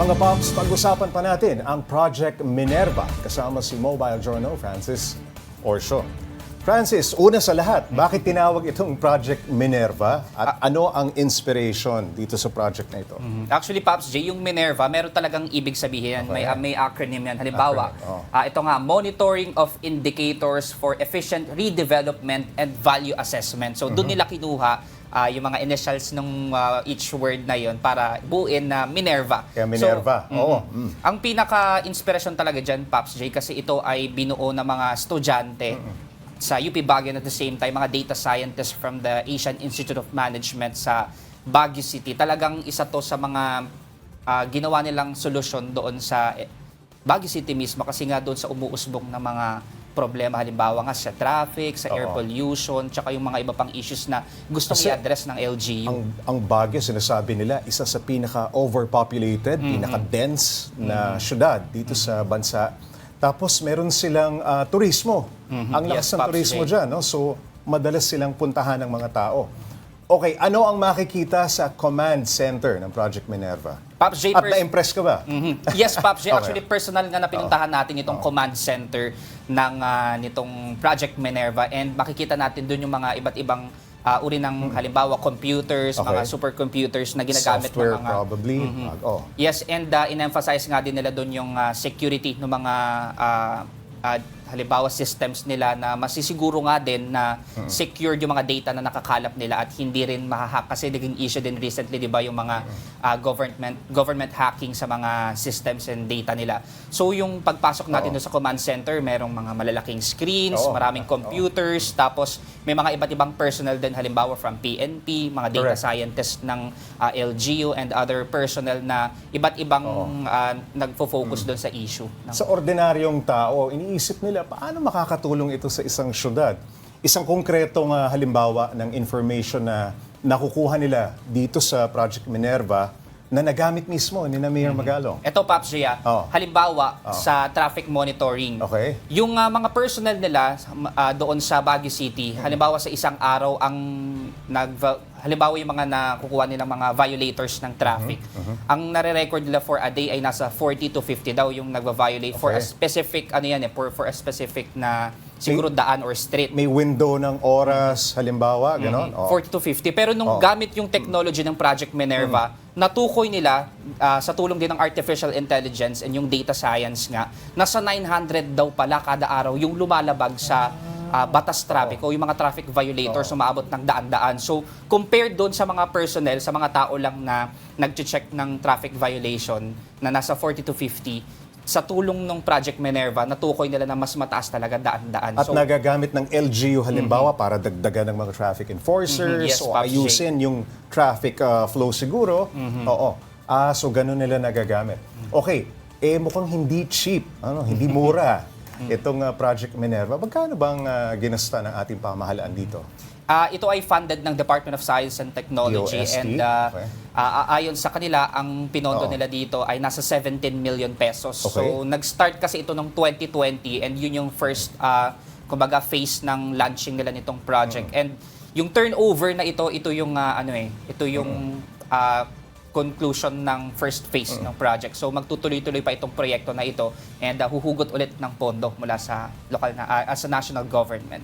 Mga Pops, pag-usapan pa natin ang Project Minerva kasama si Mobile Journal Francis Orsio. Francis, una sa lahat, bakit tinawag itong Project Minerva at ano ang inspiration dito sa project na ito? Actually, Pops J, yung Minerva, meron talagang ibig sabihin. May, ah, may acronym yan. Halimbawa, Acronym, oh. ah, ito nga, Monitoring of Indicators for Efficient Redevelopment and Value Assessment. So, doon nila kinuha ah, yung mga initials ng ah, each word na yon para buuin na Minerva. Kaya Minerva, So, oo. Mm. Ang pinaka-inspirasyon talaga dyan, Pops J, kasi ito ay binuo ng mga estudyante sa UP Baguio at the same time, mga data scientists from the Asian Institute of Management sa Baguio City. Talagang isa to sa mga ah, ginawa nilang solusyon doon sa eh, Baguio City mismo kasi nga doon sa umuusbong na mga problema halimbawa nga sa traffic, sa air Oo. pollution, tsaka yung mga iba pang issues na gusto Kasi i-address ng LGU. Ang, ang Baguio, sinasabi nila, isa sa pinaka-overpopulated, pinaka-dense na syudad dito sa bansa. Tapos meron silang ah, turismo. Ang lakas Yes, ng Pops turismo Jay. dyan. No? So, madalas silang puntahan ng mga tao. Okay, ano ang makikita sa command center ng Project Minerva? Pops J, At na-impress ka ba? Mhm. Yes, Pops J. Okay. Actually, personal nga na pinuntahan natin itong command center ng ah, nitong Project Minerva and makikita natin doon yung mga iba't ibang ah, uri ng halimbawa computers, Okay. mga supercomputers na ginagamit Software ng mga probably. Mag- oh. Yes, and uh, in-emphasize nga din nila doon yung uh, security ng mga uh, uh, halimbawa systems nila na masisiguro nga din na secured yung mga data na nakakalap nila at hindi rin mahahack kasi naging issue din recently 'di ba yung mga uh, government government hacking sa mga systems and data nila. So yung pagpasok natin Oo. doon sa command center, merong mga malalaking screens, Oo. maraming Oo. computers, tapos may mga iba't ibang personnel din halimbawa from PNP, mga data Correct. scientists ng uh, LGU and other personnel na iba't ibang uh, nagfo-focus doon sa issue. ng- Sa ordinaryong tao, iniisip nila, paano makakatulong ito sa isang syudad? Isang konkretong ah, halimbawa ng information na nakukuha nila dito sa Project Minerva na nagamit mismo ni na Mayor Magalong. Ito, Paps Gia, Oo. halimbawa sa traffic monitoring. Okay. Yung uh, mga personnel nila uh, doon sa Baguio City, halimbawa sa isang araw ang nag halimbawa yung mga nakukuha nilang mga violators ng traffic. Ang nare-record nila for a day ay nasa 40 to 50 daw yung nagva-violate for a Okay. specific ano yan eh, for, for a specific na siguro daan or street. May window ng oras, halimbawa, gano'n? Oo. 40 to 50. Pero nung Oo. gamit yung technology ng Project Minerva, natukoy nila ah, sa tulong din ng artificial intelligence and yung data science nga, nasa 900 daw pala kada araw yung lumalabag sa ah, batas traffic o yung mga traffic violators umaabot ng daan-daan. So, compared doon sa mga personnel, sa mga tao lang na nag-check ng traffic violation na nasa 40 to 50, sa tulong ng Project Minerva, natukoy nila na mas mataas talaga daan-daan. At So, nagagamit ng LGU halimbawa para dagdagan ng mga traffic enforcers Mhm. Yes, o ayusin yung traffic uh, flow siguro. Oo. Ah, so ganun nila nagagamit. Okay, eh mukhang hindi cheap, ano, hindi mura itong uh, Project Minerva. Magkano bang uh, ginasta ng ating pamahalaan dito? Ah, ito ay funded ng Department of Science and Technology DOST? and ah, Okay. ah, ayon sa kanila ang pinondo Oo. nila dito ay nasa 17 million pesos. Okay. So nag-start kasi ito noong 2020 and yun yung first ah, kumbaga phase ng launching nila nitong project. Mm. And yung turnover na ito ito yung ah, ano eh, ito yung ah, conclusion ng first phase Mm. ng project. So magtutuloy-tuloy pa itong proyekto na ito and ah, huhugot ulit ng pondo mula sa local na ah, sa national government.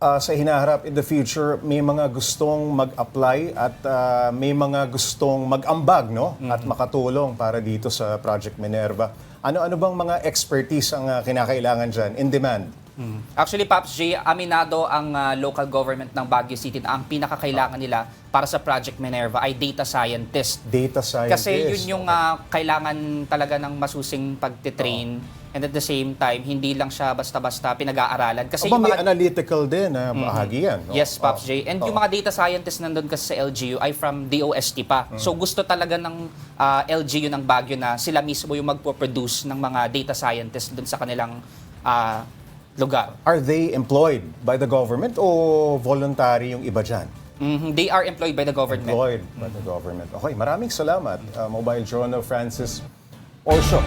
Ah, sa hinaharap in the future, may mga gustong mag-apply at ah, may mga gustong mag-ambag no? at makatulong para dito sa Project Minerva. Ano-ano bang mga expertise ang ah, kinakailangan dyan in demand? Actually, Pops J, aminado ang uh, local government ng Baguio City na ang pinakakailangan nila para sa Project Minerva ay data scientist. Data scientist. Kasi yun yung uh, kailangan talaga ng masusing pagtitrain and at the same time, hindi lang siya basta-basta pinag-aaralan. Kasi Aba, yung may mga analytical din na bahagi yan. no? Yes, Pops Oh. J. And Oh. yung mga data scientists nandun kasi sa LGU ay from DOST pa. So gusto talaga ng ah, LGU ng Baguio na sila mismo yung magpo-produce ng mga data scientists dun sa kanilang ah, lugar. Are they employed by the government o voluntary yung iba dyan? Mhm, They are employed by the government. Employed by the government. Okay, maraming salamat, uh, Mobile Journal Francis Orsio.